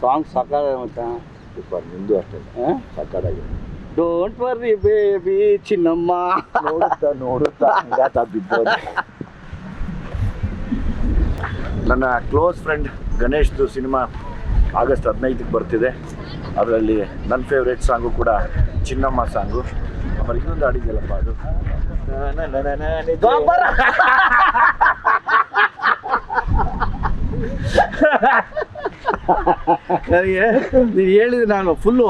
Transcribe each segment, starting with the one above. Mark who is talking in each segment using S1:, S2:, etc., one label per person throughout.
S1: Song ಸಾಕಾಗ ಮಚ್ಚ
S2: super ನಿಂದು ಅಷ್ಟೇ ಸಕ್ಕತ್ತಾಗಿ
S1: ಡೋಂಟ್ ವರ್ರಿ ಬೇಬಿ ಚಿನ್ನಮ್ಮ.
S2: ನೋಡುತ್ತಾ ನೋಡುತ್ತಾ ಹಂಗಾತ ಬಿದ್ದೋದೆ. ನನ್ನ ಕ್ಲೋಸ್ ಫ್ರೆಂಡ್ ಗಣೇಶ್ದು ಸಿನಿಮಾ ಆಗಸ್ಟ್ ಹದಿನೈದಕ್ಕೆ ಬರ್ತಿದೆ. ಅದರಲ್ಲಿ ನನ್ನ ಫೇವ್ರೇಟ್ ಸಾಂಗು ಕೂಡ ಚಿನ್ನಮ್ಮ ಸಾಂಗು ಆಮೇಲೆ ಇನ್ನೊಂದು ಹಾಡಿದೆಯಲ್ಲಪ್ಪ ಅದು?
S1: ನನಗೆ ನೀನು ಹೇಳಿದ್ರೆ ನಾನು ಫುಲ್ಲು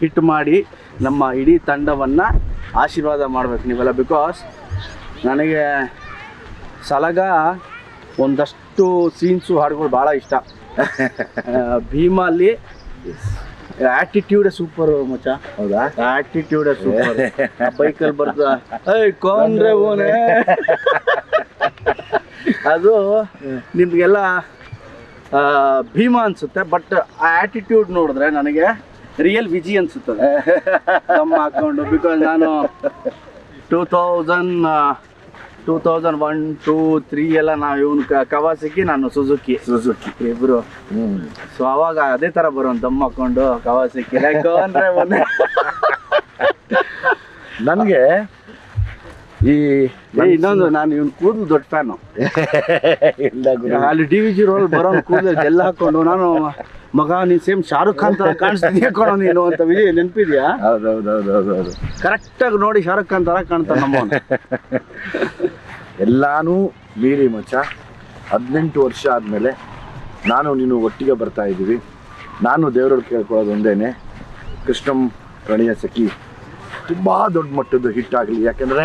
S1: ಹಿಟ್ ಮಾಡಿ ನಮ್ಮ ಇಡೀ ತಂಡವನ್ನು ಆಶೀರ್ವಾದ ಮಾಡ್ಬೇಕು ನೀವೆಲ್ಲ. ಬಿಕಾಸ್ ನನಗೆ ಸಲಗ ಒಂದಷ್ಟು ಸೀನ್ಸು ಹಾಡುಗಳು ಭಾಳ ಇಷ್ಟ. ಭೀಮಲ್ಲಿ ಆಟಿಟ್ಯೂಡೇ ಸೂಪರ್ ಮಚ್ಚ.
S2: ಹೌದಾ?
S1: ಆಟಿಟ್ಯೂಡೇ ಸೂಪರ್ ಬೈಕಲ್ಲಿ ಬರ್ದ ಏಯ್ ಕೊಂಡ್ರೆ ಓನೆ ಅದು ನಿಮಗೆಲ್ಲ ಭೀಮಾ ಅನಿಸುತ್ತೆ ಬಟ್ ಆ ಆಟಿಟ್ಯೂಡ್ ನೋಡಿದ್ರೆ ನನಗೆ ರಿಯಲ್ ವಿಜಿ ಅನ್ಸುತ್ತದೆ. ತಮ್ಮ ಹಾಕೊಂಡು ಬಿಕಾಸ್ ನಾನು two thousand two thousand one two three ಎಲ್ಲ ನಾವು ಇವನು ಕವಾಸಿಗೆ ನಾನು ಸುಜುಕಿ
S2: ಸುಜುಕಿ
S1: ಇಬ್ರು. ಸೊ ಅವಾಗ ಅದೇ ತರ ಬರೋನ್ ದಮ್ ಹಾಕೊಂಡು ಕವಾಸಿಗೆ. ಅಂದ್ರೆ ಒಂದೇ
S2: ನನಗೆ ಈ
S1: ಏ, ಇನ್ನೊಂದು ನಾನು ಇವ್ನು ಕೂದಲು ದೊಡ್ಡ ಫ್ಯಾನು. ಅಲ್ಲಿ ಡಿ ವಿ ಜಿ ರೋಲ್ ಬರೋ ಕೂದಲು ಎಲ್ಲ ಹಾಕೊಂಡು ನಾನು ಮಗ ನೀನು ಸೇಮ್ ಶಾರುಖ್ ಖಾನ್ ತರ ಕಾಣಿಸ್ತೀನಿ ಕೊಡೋ ನೀನು ಅಂತ ವಿಜಯ್ ನೆನಪಿದ್ಯಾ?
S2: ಹೌದೌದೌದೌದೌದು
S1: ಕರೆಕ್ಟಾಗಿ ನೋಡಿ ಶಾರುಖ್ ಖಾನ್ ತರ ಕಾಣ್ತಾನೆ ನಮ್ಮ
S2: ಎಲ್ಲಾನು ಮೀರಿ ಮಚ್ಚ. ಹದಿನೆಂಟು ವರ್ಷ ಆದಮೇಲೆ ನಾನು ನೀನು ಒಟ್ಟಿಗೆ ಬರ್ತಾ ಇದ್ದೀವಿ. ನಾನು ದೇವ್ರಲ್ಲಿ ಕೇಳ್ಕೊಳ್ಳೋದು ಒಂದೇನೆ. ಕೃಷ್ಣಂ ಪ್ರಣಯ ಸಖಿ ತುಂಬ ದೊಡ್ಡ ಮಟ್ಟದ್ದು ಹಿಟ್ ಆಗಲಿ. ಯಾಕೆಂದರೆ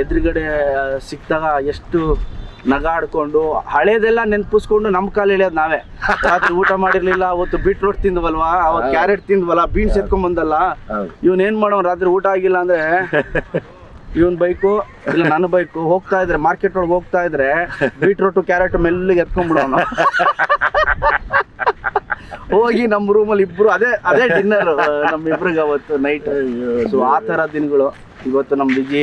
S1: ಎದುರುಗಡೆ ಸಿಕ್ತಾಗ ಎಷ್ಟು ನಗಾಡ್ಕೊಂಡು ಹಳೇದೆಲ್ಲ ನೆನ್ಪಿಸ್ಕೊಂಡು ನಮ್ಮ ಕಾಲು ಎಳೆಯೋದು ನಾವೇ. ರಾತ್ರಿ ಊಟ ಮಾಡಿರ್ಲಿಲ್ಲ ಅವತ್ತು ಬೀಟ್ರೋಟ್ ತಿಂದ್ವಲ್ವಾ ಅವತ್ತು ಕ್ಯಾರೆಟ್ ತಿಂದ್ವಲ್ಲ ಬೀನ್ಸ್ ಎತ್ಕೊಂಡ್ ಬಂದಲ್ಲ ಇವನ್ ಏನ್ ಮಾಡೋ ರಾತ್ರಿ ಊಟ ಆಗಿಲ್ಲ ಅಂದ್ರೆ ಇವನ್ ಬೈಕು ಇಲ್ಲ ನನ್ನ ಬೈಕು ಹೋಗ್ತಾ ಇದ್ರೆ ಮಾರ್ಕೆಟ್ ಒಳಗೆ ಹೋಗ್ತಾ ಇದ್ರೆ ಬೀಟ್ರೋಟು ಕ್ಯಾರೆಟ್ ಮೆಲ್ಲಿಗೆ ಎತ್ಕೊಂಡ್ಬಿಡೋಣ ಹೋಗಿ ನಮ್ಮ ರೂಮಲ್ಲಿ ಇಬ್ರು ಅದೇ ಅದೇ ಡಿನ್ನರ್ ನಮ್ಮ ಇಬ್ರಿಗೆ ಅವತ್ತು ನೈಟ್ ಸೊ ಆ ಥರ ದಿನಗಳು. ಇವತ್ತು ನಮ್ಮ ವಿಜಿ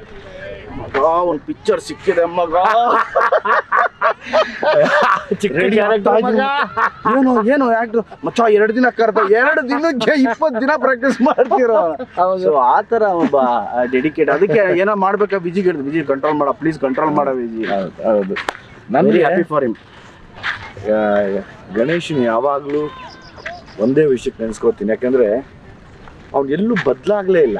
S1: ಮಗ ಒಂದು ಪಿಕ್ಚರ್ ಸಿಕ್ಕಿದೆ ಮಗ. ಏನು ಏನು ಆಕ್ಟ್ರು ಮಚ್ಚ ಎರಡು ದಿನ ಕರೆದ ಎರಡು ದಿನ ಇಪ್ಪತ್ತು ದಿನ ಪ್ರಾಕ್ಟೀಸ್ ಮಾಡ್ತಿರೋ? ಸೊ ಆ ಥರ ಒಬ್ಬ ಡೆಡಿಕೇಟ್ ಅದಕ್ಕೆ ಏನೋ ಮಾಡ್ಬೇಕಾ ವಿಜಿ ಹೇಳಿದ್ ವಿಜಿ ಕಂಟ್ರೋಲ್ ಮಾಡ ಪ್ಲೀಸ್ ಕಂಟ್ರೋಲ್ ಮಾಡೋ ವಿಜಿ
S2: ಹೌದು ಹೌದು. ನನಗೆ
S1: ಹ್ಯಾಪಿ ಫಾರ್ ಹಿಮ್
S2: ಗಣೇಶನ್ ಯಾವಾಗಲೂ ಒಂದೇ ವಿಷಯಕ್ಕೆ ನೆನೆಸ್ಕೋತೀನಿ ಯಾಕಂದ್ರೆ ಅವ್ನು ಎಲ್ಲೂ ಬದಲಾಗಲೇ ಇಲ್ಲ.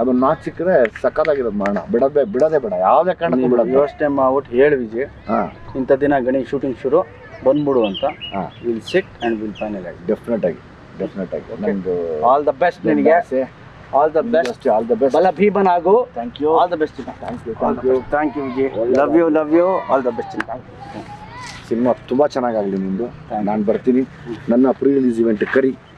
S2: ಅದನ್ನ ನಾಟ್ ಸಿಕ್ಕರೆ ಸಕ್ಕತ್ತಾಗಿರೋದು ಮಾಡೋಣ ಬಿಡದೆ ಬಿಡೋದೇ ಬೇಡ. ಯಾವುದೇ ಕಾರಣಕ್ಕೂ ಬಿಡೋದು.
S1: ಯೋಚನೆ ಮಾಡ್ಬಿಟ್ಟು ಹೇಳಿ ವಿಜಯ್.
S2: ಹಾಂ.
S1: ಇಂಥ ದಿನ ಗಣಿ ಶೂಟಿಂಗ್ ಶುರು ಬಂದ್ಬಿಡು ಅಂತ.
S2: ಹಾ.
S1: Will sit and will final ಆಗಿ
S2: ಡೆಫಿನೆಟ್ ಆಗಿ. ಡೆಫಿನೆಟ್ ಆಗಿ. ನಂದು
S1: ಆಲ್ ದ ಬೆಸ್ಟ್ ನಿನಗೆ. All the best
S2: all the best
S1: ಬಲ ಭೀಮನ್ ಆಗು
S2: thank you
S1: all the best
S2: thank you thank you
S1: thank you Vijay. Love you love you all the best
S2: cinema ತುಂಬ ಚೆನ್ನಾಗಾಗಲಿ ನಿಮ್ಮದು ನಾನು ಬರ್ತೀನಿ. ನನ್ನ ಪ್ರೀ ರಿಲೀಸ್ ಇವೆಂಟ್ ಕರಿ.